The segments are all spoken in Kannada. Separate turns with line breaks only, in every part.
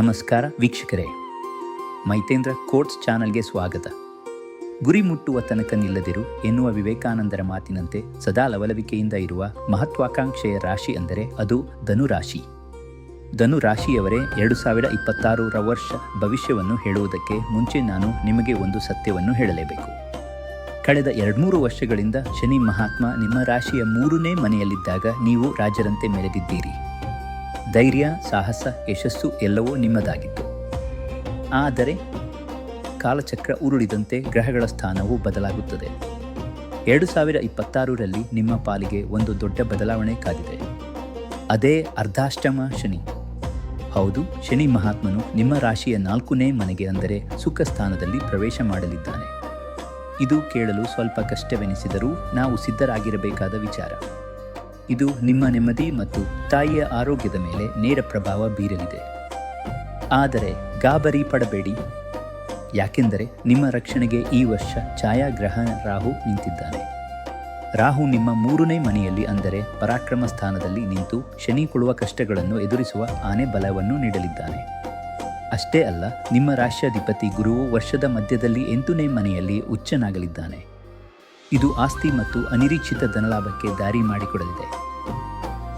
ನಮಸ್ಕಾರ ವೀಕ್ಷಕರೇ. ಮೈತೇಂದ್ರ ಕೋಟ್ಸ್ ಚಾನಲ್ಗೆ ಸ್ವಾಗತ. ಗುರಿ ಮುಟ್ಟುವ ತನಕ ನಿಲ್ಲದಿರು ಎನ್ನುವ ವಿವೇಕಾನಂದರ ಮಾತಿನಂತೆ ಸದಾ ಲವಲವಿಕೆಯಿಂದ ಇರುವ ಮಹತ್ವಾಕಾಂಕ್ಷೆಯ ರಾಶಿ ಅಂದರೆ ಅದು ಧನುರಾಶಿ. ಧನು ರಾಶಿಯವರೇ ಎರಡು ಸಾವಿರ ಇಪ್ಪತ್ತಾರರ ವರ್ಷ ಭವಿಷ್ಯವನ್ನು ಹೇಳುವುದಕ್ಕೆ ಮುಂಚೆ ನಾನು ನಿಮಗೆ ಒಂದು ಸತ್ಯವನ್ನು ಹೇಳಲೇಬೇಕು. ಕಳೆದ ಎರಡ್ಮೂರು ವರ್ಷಗಳಿಂದ ಶನಿ ಮಹಾತ್ಮ ನಿಮ್ಮ ರಾಶಿಯ ಮೂರನೇ ಮನೆಯಲ್ಲಿದ್ದಾಗ ನೀವು ರಾಜರಂತೆ ಮೆರೆದಿದ್ದೀರಿ. ಧೈರ್ಯ, ಸಾಹಸ, ಯಶಸ್ಸು ಎಲ್ಲವೂ ನಿಮ್ಮದಾಗಿತ್ತು. ಆದರೆ ಕಾಲಚಕ್ರ ಉರುಳಿದಂತೆ ಗ್ರಹಗಳ ಸ್ಥಾನವು ಬದಲಾಗುತ್ತದೆ. ಎರಡು ಸಾವಿರ ಇಪ್ಪತ್ತಾರರಲ್ಲಿ ನಿಮ್ಮ ಪಾಲಿಗೆ ಒಂದು ದೊಡ್ಡ ಬದಲಾವಣೆ ಕಾದಿದೆ. ಅದೇ ಅರ್ಧಾಷ್ಟಮ ಶನಿ. ಹೌದು, ಶನಿ ಮಹಾತ್ಮನು ನಿಮ್ಮ ರಾಶಿಯ ನಾಲ್ಕನೇ ಮನೆಗೆ ಅಂದರೆ ಸುಖ ಸ್ಥಾನದಲ್ಲಿ ಪ್ರವೇಶ ಮಾಡಲಿದ್ದಾನೆ. ಇದು ಕೇಳಲು ಸ್ವಲ್ಪ ಕಷ್ಟವೆನಿಸಿದರೂ ನಾವು ಸಿದ್ಧರಾಗಿರಬೇಕಾದ ವಿಚಾರ. ಇದು ನಿಮ್ಮ ನೆಮ್ಮದಿ ಮತ್ತು ತಾಯಿಯ ಆರೋಗ್ಯದ ಮೇಲೆ ನೇರ ಪ್ರಭಾವ ಬೀರಲಿದೆ. ಆದರೆ ಗಾಬರಿ ಪಡಬೇಡಿ. ಯಾಕೆಂದರೆ ನಿಮ್ಮ ರಕ್ಷಣೆಗೆ ಈ ವರ್ಷ ಛಾಯಾಗ್ರಹ ರಾಹು ನಿಂತಿದ್ದಾನೆ. ರಾಹು ನಿಮ್ಮ ಮೂರನೇ ಮನೆಯಲ್ಲಿ ಅಂದರೆ ಪರಾಕ್ರಮ ಸ್ಥಾನದಲ್ಲಿ ನಿಂತು ಶನಿ ಕೊಡುವ ಕಷ್ಟಗಳನ್ನು ಎದುರಿಸುವ ಆನೆ ಬಲವನ್ನು ನೀಡಲಿದ್ದಾನೆ. ಅಷ್ಟೇ ಅಲ್ಲ, ನಿಮ್ಮ ರಾಷ್ಟ್ರಾಧಿಪತಿ ಗುರುವು ವರ್ಷದ ಮಧ್ಯದಲ್ಲಿ ಎಂಟನೇ ಮನೆಯಲ್ಲಿ ಉಚ್ಚನಾಗಲಿದ್ದಾನೆ. ಇದು ಆಸ್ತಿ ಮತ್ತು ಅನಿರೀಕ್ಷಿತ ಧನಲಾಭಕ್ಕೆ ದಾರಿ ಮಾಡಿಕೊಡಲಿದೆ.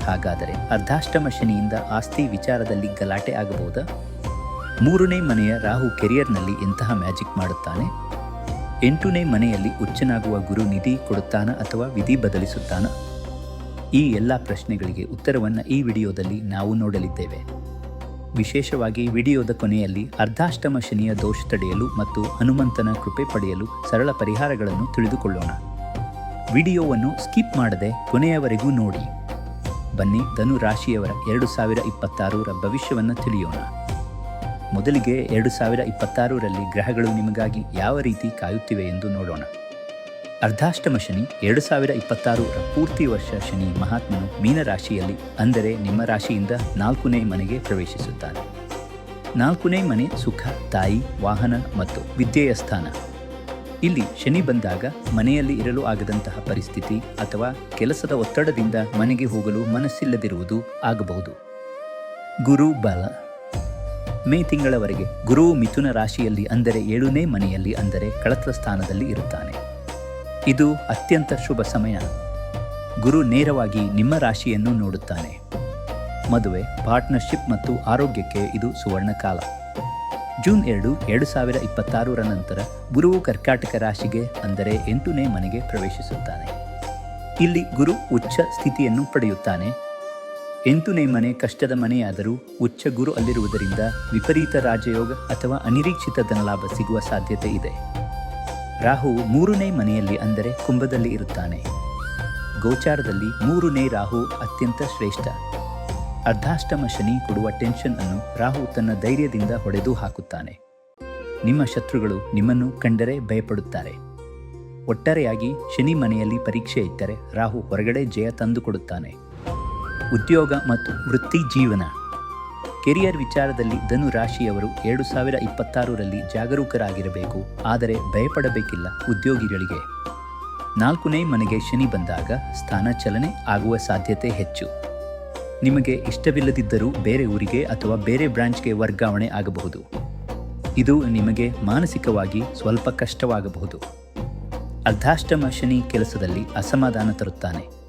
ಹಾಗಾದರೆ ಅರ್ಧಾಷ್ಟಮ ಶನಿಯಿಂದ ಆಸ್ತಿ ವಿಚಾರದಲ್ಲಿ ಗಲಾಟೆ ಆಗಬಹುದಾ? ಮೂರನೇ ಮನೆಯ ರಾಹು ಕೆರಿಯರ್ನಲ್ಲಿ ಎಂತಹ ಮ್ಯಾಜಿಕ್ ಮಾಡುತ್ತಾನೆ? ಎಂಟನೇ ಮನೆಯಲ್ಲಿ ಉಚ್ಚನಾಗುವ ಗುರು ನಿಧಿ ಕೊಡುತ್ತಾನ ಅಥವಾ ವಿಧಿ ಬದಲಿಸುತ್ತಾನ? ಈ ಎಲ್ಲ ಪ್ರಶ್ನೆಗಳಿಗೆ ಉತ್ತರವನ್ನು ಈ ವಿಡಿಯೋದಲ್ಲಿ ನಾವು ನೋಡಲಿದ್ದೇವೆ. ವಿಶೇಷವಾಗಿ ವಿಡಿಯೋದ ಕೊನೆಯಲ್ಲಿ ಅರ್ಧಾಷ್ಟಮ ಶನಿಯ ದೋಷ ತಡೆಯಲು ಮತ್ತು ಹನುಮಂತನ ಕೃಪೆ ಪಡೆಯಲು ಸರಳ ಪರಿಹಾರಗಳನ್ನು ತಿಳಿದುಕೊಳ್ಳೋಣ. ವಿಡಿಯೋವನ್ನು ಸ್ಕಿಪ್ ಮಾಡದೆ ಕೊನೆಯವರೆಗೂ ನೋಡಿ. ಬನ್ನಿ ಧನು ರಾಶಿಯವರ ಎರಡು ಸಾವಿರ ಇಪ್ಪತ್ತಾರರ ಭವಿಷ್ಯವನ್ನು ತಿಳಿಯೋಣ. ಮೊದಲಿಗೆ ಎರಡು ಸಾವಿರ ಇಪ್ಪತ್ತಾರರಲ್ಲಿ ಗ್ರಹಗಳು ನಿಮಗಾಗಿ ಯಾವ ರೀತಿ ಕಾಯುತ್ತಿವೆ ಎಂದು ನೋಡೋಣ. ಅರ್ಧಾಷ್ಟಮ ಶನಿ ಎರಡು ಸಾವಿರ ಇಪ್ಪತ್ತಾರರ ಪೂರ್ತಿ ವರ್ಷ ಶನಿ ಮಹಾತ್ಮನು ಮೀನರಾಶಿಯಲ್ಲಿ, ಅಂದರೆ ನಿಮ್ಮ ರಾಶಿಯಿಂದ ನಾಲ್ಕನೇ ಮನೆಗೆ ಪ್ರವೇಶಿಸುತ್ತಾನೆ. ನಾಲ್ಕನೇ ಮನೆ ಸುಖ, ತಾಯಿ, ವಾಹನ ಮತ್ತು ವಿದ್ಯೆಯ ಸ್ಥಾನ. ಇಲ್ಲಿ ಶನಿ ಬಂದಾಗ ಮನೆಯಲ್ಲಿ ಇರಲು ಆಗದಂತಹ ಪರಿಸ್ಥಿತಿ ಅಥವಾ ಕೆಲಸದ ಒತ್ತಡದಿಂದ ಮನೆಗೆ ಹೋಗಲು ಮನಸ್ಸಿಲ್ಲದಿರುವುದು ಆಗಬಹುದು. ಗುರು ಬಲ. ಮೇ ತಿಂಗಳವರೆಗೆ ಗುರು ಮಿಥುನ ರಾಶಿಯಲ್ಲಿ, ಅಂದರೆ ಏಳನೇ ಮನೆಯಲ್ಲಿ, ಅಂದರೆ ಕಳತ್ರ ಸ್ಥಾನದಲ್ಲಿ ಇರುತ್ತಾನೆ. ಇದು ಅತ್ಯಂತ ಶುಭ ಸಮಯ. ಗುರು ನೇರವಾಗಿ ನಿಮ್ಮ ರಾಶಿಯನ್ನು ನೋಡುತ್ತಾನೆ. ಮದುವೆ, ಪಾರ್ಟ್ನರ್ಶಿಪ್ ಮತ್ತು ಆರೋಗ್ಯಕ್ಕೆ ಇದು ಸುವರ್ಣ ಕಾಲ ಜೂನ್ ಎರಡು ಎರಡು ಸಾವಿರ ಇಪ್ಪತ್ತಾರರ ನಂತರ ಗುರುವು ಕರ್ಕಾಟಕ ರಾಶಿಗೆ ಅಂದರೆ ಎಂಟನೇ ಮನೆಗೆ ಪ್ರವೇಶಿಸುತ್ತಾನೆ. ಇಲ್ಲಿ ಗುರು ಉಚ್ಚ ಸ್ಥಿತಿಯನ್ನು ಪಡೆಯುತ್ತಾನೆ. ಎಂಟನೇ ಮನೆ ಕಷ್ಟದ ಮನೆಯಾದರೂ ಉಚ್ಚ ಗುರು ಅಲ್ಲಿರುವುದರಿಂದ ವಿಪರೀತ ರಾಜಯೋಗ ಅಥವಾ ಅನಿರೀಕ್ಷಿತ ಧನಲಾಭ ಸಿಗುವ ಸಾಧ್ಯತೆ ಇದೆ. ರಾಹು ಮೂರನೇ ಮನೆಯಲ್ಲಿ ಅಂದರೆ ಕುಂಭದಲ್ಲಿ ಇರುತ್ತಾನೆ. ಗೋಚಾರದಲ್ಲಿ ಮೂರನೇ ರಾಹು ಅತ್ಯಂತ ಶ್ರೇಷ್ಠ. ಅರ್ಧಾಷ್ಟಮ ಶನಿ ಕೊಡುವ ಟೆನ್ಷನ್ ಅನ್ನು ರಾಹು ತನ್ನ ಧೈರ್ಯದಿಂದ ಹೊಡೆದು ಹಾಕುತ್ತಾನೆ. ನಿಮ್ಮ ಶತ್ರುಗಳು ನಿಮ್ಮನ್ನು ಕಂಡರೆ ಭಯಪಡುತ್ತಾರೆ. ಒಟ್ಟಾರೆಯಾಗಿ ಶನಿ ಮನೆಯಲ್ಲಿ ಪರೀಕ್ಷೆ ಇಟ್ಟರೆ ರಾಹು ಹೊರಗಡೆ ಜಯ ತಂದುಕೊಡುತ್ತಾನೆ. ಉದ್ಯೋಗ ಮತ್ತು ವೃತ್ತಿ ಜೀವನ. ಕೆರಿಯರ್ ವಿಚಾರದಲ್ಲಿ ಧನು ರಾಶಿಯವರು ಎರಡು ಸಾವಿರ ಇಪ್ಪತ್ತಾರರಲ್ಲಿ ಜಾಗರೂಕರಾಗಿರಬೇಕು. ಆದರೆ ಭಯಪಡಬೇಕಿಲ್ಲ ಉದ್ಯೋಗಿಗಳಿಗೆ. ನಾಲ್ಕನೇ ಮನೆಗೆ ಶನಿ ಬಂದಾಗ ಸ್ಥಾನ ಚಲನೆ ಆಗುವ ಸಾಧ್ಯತೆ ಹೆಚ್ಚು. ನಿಮಗೆ ಇಷ್ಟವಿಲ್ಲದಿದ್ದರೂ ಬೇರೆ ಊರಿಗೆ ಅಥವಾ ಬೇರೆ ಬ್ರಾಂಚ್ಗೆ ವರ್ಗಾವಣೆ ಆಗಬಹುದು. ಇದು ನಿಮಗೆ ಮಾನಸಿಕವಾಗಿ ಸ್ವಲ್ಪ ಕಷ್ಟವಾಗಬಹುದು. ಅರ್ಧಾಷ್ಟಮ ಶನಿ ಕೆಲಸದಲ್ಲಿ ಅಸಮಾಧಾನ ತರುತ್ತಾನೆ.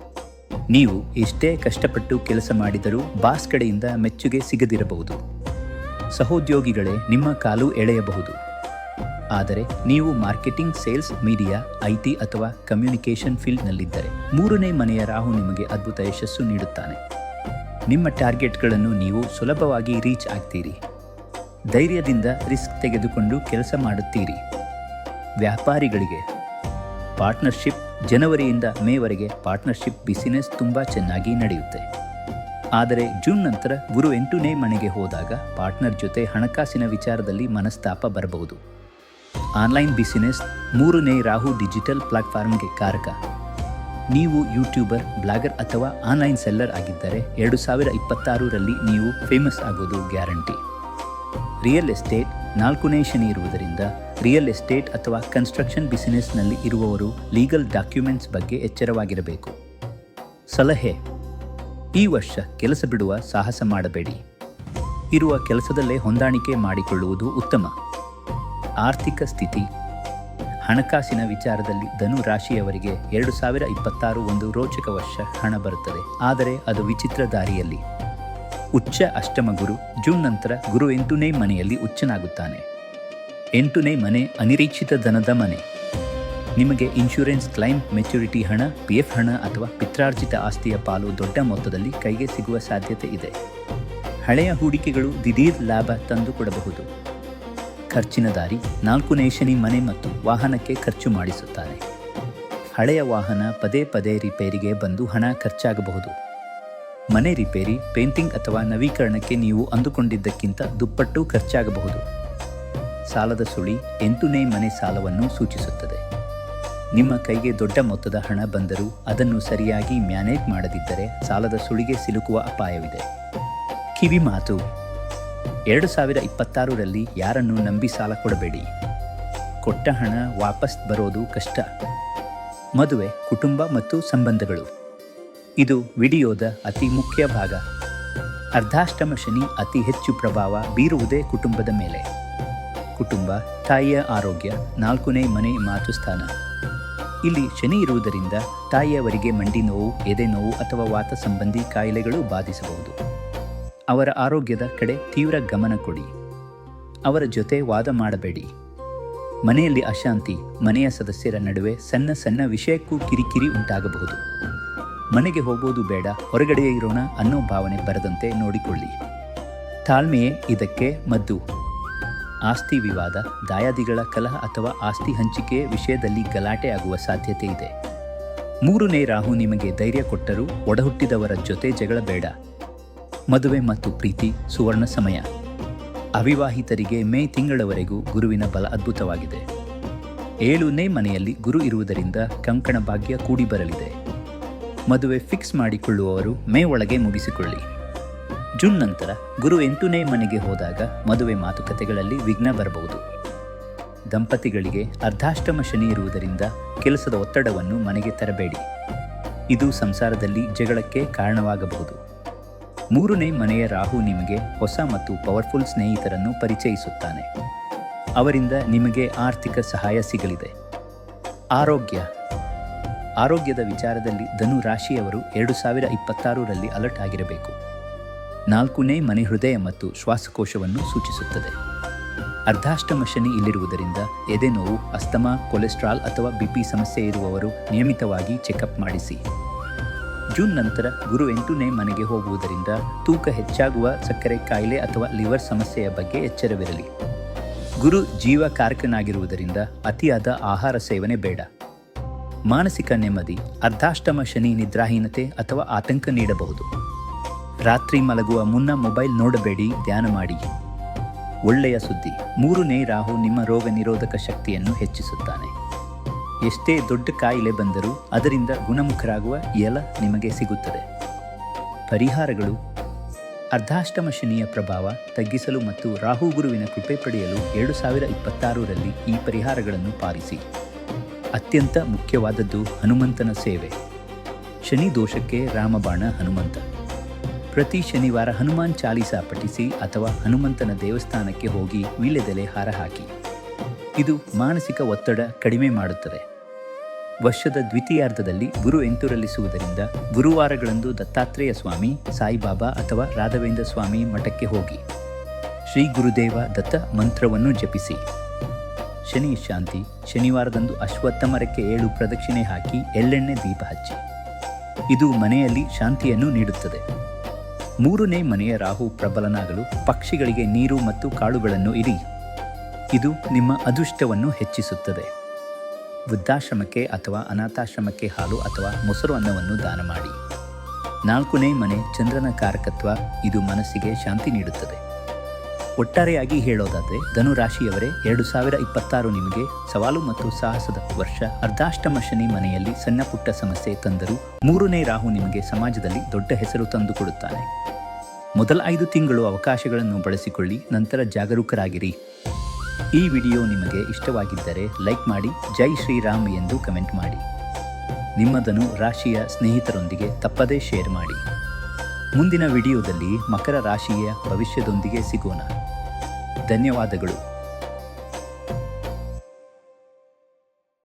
ನೀವು ಎಷ್ಟೇ ಕಷ್ಟಪಟ್ಟು ಕೆಲಸ ಮಾಡಿದರೂ ಬಾಸ್ ಕಡೆಯಿಂದ ಮೆಚ್ಚುಗೆ ಸಿಗದಿರಬಹುದು. ಸಹೋದ್ಯೋಗಿಗಳೇ, ನಿಮ್ಮ ಕಾಲು ಎಳೆಯಬಹುದು. ಆದರೆ ನೀವು ಮಾರ್ಕೆಟಿಂಗ್, ಸೇಲ್ಸ್, ಮೀಡಿಯಾ, ಐಟಿ ಅಥವಾ ಕಮ್ಯುನಿಕೇಷನ್ ಫೀಲ್ಡ್ನಲ್ಲಿದ್ದರೆ ಮೂರನೇ ಮನೆಯ ರಾಹು ನಿಮಗೆ ಅದ್ಭುತ ಯಶಸ್ಸು ನೀಡುತ್ತಾನೆ. ನಿಮ್ಮ ಟಾರ್ಗೆಟ್ಗಳನ್ನು ನೀವು ಸುಲಭವಾಗಿ ರೀಚ್ ಆಗ್ತೀರಿ. ಧೈರ್ಯದಿಂದ ರಿಸ್ಕ್ ತೆಗೆದುಕೊಂಡು ಕೆಲಸ ಮಾಡುತ್ತೀರಿ. ವ್ಯಾಪಾರಿಗಳಿಗೆ ಪಾರ್ಟ್ನರ್ಶಿಪ್ ಜನವರಿಯಿಂದ ಮೇವರೆಗೆ ಪಾರ್ಟ್ನರ್ಶಿಪ್ ಬಿಸಿನೆಸ್ ತುಂಬ ಚೆನ್ನಾಗಿ ನಡೆಯುತ್ತೆ. ಆದರೆ ಜೂನ್ ನಂತರ ಗುರು ಎಂಟುನೇ ಮನೆಗೆ ಹೋದಾಗ ಪಾರ್ಟ್ನರ್ ಜೊತೆ ಹಣಕಾಸಿನ ವಿಚಾರದಲ್ಲಿ ಮನಸ್ತಾಪ ಬರಬಹುದು. ಆನ್ಲೈನ್ ಬಿಸಿನೆಸ್ ಮೂರನೇ ರಾಹು ಡಿಜಿಟಲ್ ಪ್ಲಾಟ್ಫಾರ್ಮ್ಗೆ ಕಾರಕ. ನೀವು ಯೂಟ್ಯೂಬರ್, ಬ್ಲಾಗರ್ ಅಥವಾ ಆನ್ಲೈನ್ ಸೆಲ್ಲರ್ ಆಗಿದ್ದರೆ ಎರಡು ಸಾವಿರ ಇಪ್ಪತ್ತಾರರಲ್ಲಿ ನೀವು ಫೇಮಸ್ ಆಗೋದು ಗ್ಯಾರಂಟಿ. ರಿಯಲ್ ಎಸ್ಟೇಟ್ ನಾಲ್ಕನೇ ಶನಿ ಇರುವುದರಿಂದ ರಿಯಲ್ ಎಸ್ಟೇಟ್ ಅಥವಾ ಕನ್ಸ್ಟ್ರಕ್ಷನ್ ಬಿಸಿನೆಸ್ನಲ್ಲಿ ಇರುವವರು ಲೀಗಲ್ ಡಾಕ್ಯುಮೆಂಟ್ಸ್ ಬಗ್ಗೆ ಎಚ್ಚರವಾಗಿರಬೇಕು. ಸಲಹೆ, ಈ ವರ್ಷ ಕೆಲಸ ಬಿಡುವ ಸಾಹಸ ಮಾಡಬೇಡಿ. ಇರುವ ಕೆಲಸದಲ್ಲೇ ಹೊಂದಾಣಿಕೆ ಮಾಡಿಕೊಳ್ಳುವುದು ಉತ್ತಮ. ಆರ್ಥಿಕ ಸ್ಥಿತಿ, ಹಣಕಾಸಿನ ವಿಚಾರದಲ್ಲಿ ಧನು ರಾಶಿಯವರಿಗೆ ಎರಡು ಸಾವಿರ ಇಪ್ಪತ್ತಾರು ಒಂದು ರೋಚಕ ವರ್ಷ ಹಣ ಬರುತ್ತದೆ. ಆದರೆ ಅದು ವಿಚಿತ್ರ ದಾರಿಯಲ್ಲಿ. ಉಚ್ಚ ಅಷ್ಟಮ ಗುರು, ಜೂನ್ ನಂತರ ಗುರು ಎಂಟುನೇ ಮನೆಯಲ್ಲಿ ಉಚ್ಚನಾಗುತ್ತಾನೆ ಎಂಟನೇ ಮನೆ ಅನಿರೀಕ್ಷಿತ ಧನದ ಮನೆ. ನಿಮಗೆ ಇನ್ಶೂರೆನ್ಸ್ ಕ್ಲೈಮ್ ಮೆಚುರಿಟಿ ಹಣ ಪಿ ಎಫ್ ಹಣ ಅಥವಾ ಪಿತ್ರಾರ್ಜಿತ ಆಸ್ತಿಯ ಪಾಲು ದೊಡ್ಡ ಮೊತ್ತದಲ್ಲಿ ಕೈಗೆ ಸಿಗುವ ಸಾಧ್ಯತೆ ಇದೆ. ಹಳೆಯ ಹೂಡಿಕೆಗಳು ದಿಢೀರ್ ಲಾಭ ತಂದುಕೊಡಬಹುದು. ಖರ್ಚಿನ ದಾರಿ ನಾಲ್ಕು ನೇಷನಿ ಮನೆ ಮತ್ತು ವಾಹನಕ್ಕೆ ಖರ್ಚು ಮಾಡಿಸುತ್ತಾರೆ ಹಳೆಯ ವಾಹನ ಪದೇ ಪದೇ ರಿಪೇರಿಗೆ ಬಂದು ಹಣ ಖರ್ಚಾಗಬಹುದು. ಮನೆ ರಿಪೇರಿ, ಪೇಂಟಿಂಗ್ ಅಥವಾ ನವೀಕರಣಕ್ಕೆ ನೀವು ಅಂದುಕೊಂಡಿದ್ದಕ್ಕಿಂತ ದುಪ್ಪಟ್ಟು ಖರ್ಚಾಗಬಹುದು. ಸಾಲದ ಸುಳಿ ಎಂಟನೇ ಮನೆ ಸಾಲವನ್ನು ಸೂಚಿಸುತ್ತದೆ. ನಿಮ್ಮ ಕೈಗೆ ದೊಡ್ಡ ಮೊತ್ತದ ಹಣ ಬಂದರೂ ಅದನ್ನು ಸರಿಯಾಗಿ ಮ್ಯಾನೇಜ್ ಮಾಡದಿದ್ದರೆ ಸಾಲದ ಸುಳಿಗೆ ಸಿಲುಕುವ ಅಪಾಯವಿದೆ. ಕಿವಿ ಮಾತು. ಎರಡು ಸಾವಿರ ಇಪ್ಪತ್ತಾರರಲ್ಲಿ ಯಾರನ್ನು ನಂಬಿ ಸಾಲ ಕೊಡಬೇಡಿ. ಕೊಟ್ಟ ಹಣ ವಾಪಸ್ ಬರೋದು ಕಷ್ಟ. ಮದುವೆ, ಕುಟುಂಬ ಮತ್ತು ಸಂಬಂಧಗಳು. ಇದು ವಿಡಿಯೋದ ಅತಿ ಮುಖ್ಯ ಭಾಗ. ಅರ್ಧಾಷ್ಟಮ ಶನಿ ಅತಿ ಹೆಚ್ಚು ಪ್ರಭಾವ ಬೀರುವುದೇ ಕುಟುಂಬದ ಮೇಲೆ. ಕುಟುಂಬ, ತಾಯಿಯ ಆರೋಗ್ಯ, ನಾಲ್ಕನೇ ಮನೆ ಮಾತು ಸ್ಥಾನ ಇಲ್ಲಿ ಶನಿ ಇರುವುದರಿಂದ ತಾಯಿಯವರಿಗೆ ಮಂಡಿ ನೋವು, ಎದೆ ನೋವು ಅಥವಾ ವಾತ ಸಂಬಂಧಿ ಕಾಯಿಲೆಗಳು ಬಾಧಿಸಬಹುದು. ಅವರ ಆರೋಗ್ಯದ ಕಡೆ ತೀವ್ರ ಗಮನ ಕೊಡಿ. ಅವರ ಜೊತೆ ವಾದ ಮಾಡಬೇಡಿ. ಮನೆಯಲ್ಲಿ ಅಶಾಂತಿ, ಮನೆಯ ಸದಸ್ಯರ ನಡುವೆ ಸಣ್ಣ ಸಣ್ಣ ವಿಷಯಕ್ಕೂ ಕಿರಿಕಿರಿ ಉಂಟಾಗಬಹುದು. ಮನೆಗೆ ಹೋಗೋದು ಬೇಡ, ಹೊರಗಡೆಯೇ ಇರೋಣ ಅನ್ನೋ ಭಾವನೆ ಬರದಂತೆ ನೋಡಿಕೊಳ್ಳಿ. ತಾಳ್ಮೆಯೇ ಇದಕ್ಕೆ ಮದ್ದು. ಆಸ್ತಿ ವಿವಾದ, ದಾಯಾದಿಗಳ ಕಲಹ ಅಥವಾ ಆಸ್ತಿ ಹಂಚಿಕೆ ವಿಷಯದಲ್ಲಿ ಗಲಾಟೆ ಆಗುವ ಸಾಧ್ಯತೆ ಇದೆ. ಮೂರನೇ ರಾಹು ನಿಮಗೆ ಧೈರ್ಯ ಕೊಟ್ಟರೂ ಒಡಹುಟ್ಟಿದವರ ಜೊತೆ ಜಗಳ ಬೇಡ. ಮದುವೆ ಮತ್ತು ಪ್ರೀತಿ, ಸುವರ್ಣ ಸಮಯ. ಅವಿವಾಹಿತರಿಗೆ ಮೇ ತಿಂಗಳವರೆಗೂ ಗುರುವಿನ ಬಲ ಅದ್ಭುತವಾಗಿದೆ. ಏಳನೇ ಮನೆಯಲ್ಲಿ ಗುರು ಇರುವುದರಿಂದ ಕಂಕಣ ಭಾಗ್ಯ ಕೂಡಿ ಬರಲಿದೆ ಮದುವೆ ಫಿಕ್ಸ್ ಮಾಡಿಕೊಳ್ಳುವವರು ಮೇ ಒಳಗೆ ಮುಗಿಸಿಕೊಳ್ಳಿ. ಜೂನ್ ನಂತರ ಗುರು ಎಂಟುನೇ ಮನೆಗೆ ಹೋದಾಗ ಮದುವೆ ಮಾತುಕತೆಗಳಲ್ಲಿ ವಿಘ್ನ ಬರಬಹುದು. ದಂಪತಿಗಳಿಗೆ ಅರ್ಧಾಷ್ಟಮ ಶನಿ ಇರುವುದರಿಂದ ಕೆಲಸದ ಒತ್ತಡವನ್ನು ಮನೆಗೆ ತರಬೇಡಿ. ಇದು ಸಂಸಾರದಲ್ಲಿ ಜಗಳಕ್ಕೆ ಕಾರಣವಾಗಬಹುದು. ಮೂರನೇ ಮನೆಯ ರಾಹು ನಿಮಗೆ ಹೊಸ ಮತ್ತು ಪವರ್ಫುಲ್ ಸ್ನೇಹಿತರನ್ನು ಪರಿಚಯಿಸುತ್ತಾನೆ. ಅವರಿಂದ ನಿಮಗೆ ಆರ್ಥಿಕ ಸಹಾಯ ಸಿಗಲಿದೆ. ಆರೋಗ್ಯ. ಆರೋಗ್ಯದ ವಿಚಾರದಲ್ಲಿ ಧನು ರಾಶಿಯವರು ಎರಡು ಸಾವಿರ ಇಪ್ಪತ್ತಾರರಲ್ಲಿ ಅಲರ್ಟ್ ಆಗಿರಬೇಕು. ನಾಲ್ಕನೇ ಮನೆ ಹೃದಯ ಮತ್ತು ಶ್ವಾಸಕೋಶವನ್ನು ಸೂಚಿಸುತ್ತದೆ. ಅರ್ಧಾಷ್ಟಮ ಶನಿ ಇಲ್ಲಿರುವುದರಿಂದ ಎದೆ ನೋವು, ಅಸ್ತಮಾ, ಕೊಲೆಸ್ಟ್ರಾಲ್ ಅಥವಾ ಬಿಪಿ ಸಮಸ್ಯೆ ಇರುವವರು ನಿಯಮಿತವಾಗಿ ಚೆಕಪ್ ಮಾಡಿಸಿ. ಜೂನ್ ನಂತರ ಗುರು ಎಂಟನೇ ಮನೆಗೆ ಹೋಗುವುದರಿಂದ ತೂಕ ಹೆಚ್ಚಾಗುವ ಸಕ್ಕರೆ ಕಾಯಿಲೆ ಅಥವಾ ಲಿವರ್ ಸಮಸ್ಯೆಯ ಬಗ್ಗೆ ಎಚ್ಚರವಿರಲಿ. ಗುರು ಜೀವ ಕಾರಕನಾಗಿರುವುದರಿಂದ ಅತಿಯಾದ ಆಹಾರ ಸೇವನೆ ಬೇಡ. ಮಾನಸಿಕ ನೆಮ್ಮದಿ, ಅರ್ಧಾಷ್ಟಮ ಶನಿ ನಿದ್ರಾಹೀನತೆ ಅಥವಾ ಆತಂಕ ನೀಡಬಹುದು. ರಾತ್ರಿ ಮಲಗುವ ಮುನ್ನ ಮೊಬೈಲ್ ನೋಡಬೇಡಿ, ಧ್ಯಾನ ಮಾಡಿ. ಒಳ್ಳೆಯ ಸುದ್ದಿ. ಮೂರನೇ ರಾಹು ನಿಮ್ಮ ರೋಗ ನಿರೋಧಕ ಶಕ್ತಿಯನ್ನು ಹೆಚ್ಚಿಸುತ್ತಾನೆ. ಎಷ್ಟೇ ದೊಡ್ಡ ಕಾಯಿಲೆ ಬಂದರೂ ಅದರಿಂದ ಗುಣಮುಖರಾಗುವ ಎಲ ನಿಮಗೆ ಸಿಗುತ್ತದೆ. ಪರಿಹಾರಗಳು. ಅರ್ಧಾಷ್ಟಮ ಶನಿಯ ಪ್ರಭಾವ ತಗ್ಗಿಸಲು ಮತ್ತು ರಾಹು ಗುರುವಿನ ಕೃಪೆ ಪಡೆಯಲು ಎರಡು ಸಾವಿರ ಇಪ್ಪತ್ತಾರರಲ್ಲಿ ಈ ಪರಿಹಾರಗಳನ್ನು ಪಾಲಿಸಿ. ಅತ್ಯಂತ ಮುಖ್ಯವಾದದ್ದು ಹನುಮಂತನ ಸೇವೆ. ಶನಿ ದೋಷಕ್ಕೆ ರಾಮಬಾಣ ಹನುಮಂತ. ಪ್ರತಿ ಶನಿವಾರ ಹನುಮಾನ್ ಚಾಲೀಸ ಪಠಿಸಿ ಅಥವಾ ಹನುಮಂತನ ದೇವಸ್ಥಾನಕ್ಕೆ ಹೋಗಿ ವೀಳ್ಯದೆಲೆ ಹಾರ ಹಾಕಿ. ಇದು ಮಾನಸಿಕ ಒತ್ತಡ ಕಡಿಮೆ ಮಾಡುತ್ತದೆ. ವರ್ಷದ ದ್ವಿತೀಯಾರ್ಧದಲ್ಲಿ ಗುರು ಎಂತುರಲಿಸುವುದರಿಂದ ಗುರುವಾರಗಳಂದು ದತ್ತಾತ್ರೇಯ ಸ್ವಾಮಿ, ಸಾಯಿಬಾಬಾ ಅಥವಾ ರಾಘವೇಂದ್ರ ಸ್ವಾಮಿ ಮಠಕ್ಕೆ ಹೋಗಿ. ಶ್ರೀ ಗುರುದೇವ ದತ್ತ ಮಂತ್ರವನ್ನು ಜಪಿಸಿ. ಶನಿ ಶಾಂತಿ, ಶನಿವಾರದಂದು ಅಶ್ವತ್ಥಮರಕ್ಕೆ ಏಳು ಪ್ರದಕ್ಷಿಣೆ ಹಾಕಿ ಎಳ್ಳೆಣ್ಣೆ ದೀಪ ಹಚ್ಚಿ. ಇದು ಮನೆಯಲ್ಲಿ ಶಾಂತಿಯನ್ನು ನೀಡುತ್ತದೆ. ಮೂರನೇ ಮನೆಯ ರಾಹು ಪ್ರಬಲನಾಗಲು ಪಕ್ಷಿಗಳಿಗೆ ನೀರು ಮತ್ತು ಕಾಳುಗಳನ್ನು ಇರಿ. ಇದು ನಿಮ್ಮ ಅದೃಷ್ಟವನ್ನು ಹೆಚ್ಚಿಸುತ್ತದೆ. ವೃದ್ಧಾಶ್ರಮಕ್ಕೆ ಅಥವಾ ಅನಾಥಾಶ್ರಮಕ್ಕೆ ಹಾಲು ಅಥವಾ ಮೊಸರು ಅನ್ನವನ್ನು ದಾನ ಮಾಡಿ. ನಾಲ್ಕನೇ ಮನೆ ಚಂದ್ರನ ಕಾರಕತ್ವ, ಇದು ಮನಸ್ಸಿಗೆ ಶಾಂತಿ ನೀಡುತ್ತದೆ. ಒಟ್ಟಾರೆಯಾಗಿ ಹೇಳೋದಾದರೆ ಧನು ರಾಶಿಯವರೇ ಎರಡು ಸಾವಿರ ಇಪ್ಪತ್ತಾರು ನಿಮಗೆ ಸವಾಲು ಮತ್ತು ಸಾಹಸದ ವರ್ಷ. ಅರ್ಧಾಷ್ಟಮ ಶನಿ ಮನೆಯಲ್ಲಿ ಸಣ್ಣ ಪುಟ್ಟ ಸಮಸ್ಯೆ ತಂದರೂ ಮೂರನೇ ರಾಹು ನಿಮಗೆ ಸಮಾಜದಲ್ಲಿ ದೊಡ್ಡ ಹೆಸರು ತಂದುಕೊಡುತ್ತಾನೆ ಮೊದಲ ಐದು ತಿಂಗಳು ಅವಕಾಶಗಳನ್ನು ಬಳಸಿಕೊಳ್ಳಿ, ನಂತರ ಜಾಗರೂಕರಾಗಿರಿ. ಈ ವಿಡಿಯೋ ನಿಮಗೆ ಇಷ್ಟವಾಗಿದ್ದರೆ ಲೈಕ್ ಮಾಡಿ, ಜೈ ಶ್ರೀರಾಮ್ ಎಂದು ಕಮೆಂಟ್ ಮಾಡಿ. ನಿಮ್ಮದನ್ನು ರಾಶಿಯ ಸ್ನೇಹಿತರೊಂದಿಗೆ ತಪ್ಪದೇ ಶೇರ್ ಮಾಡಿ. ಮುಂದಿನ ವಿಡಿಯೋದಲ್ಲಿ ಮಕರ ರಾಶಿಯ ಭವಿಷ್ಯದೊಂದಿಗೆ ಸಿಗೋಣ. ಧನ್ಯವಾದಗಳು.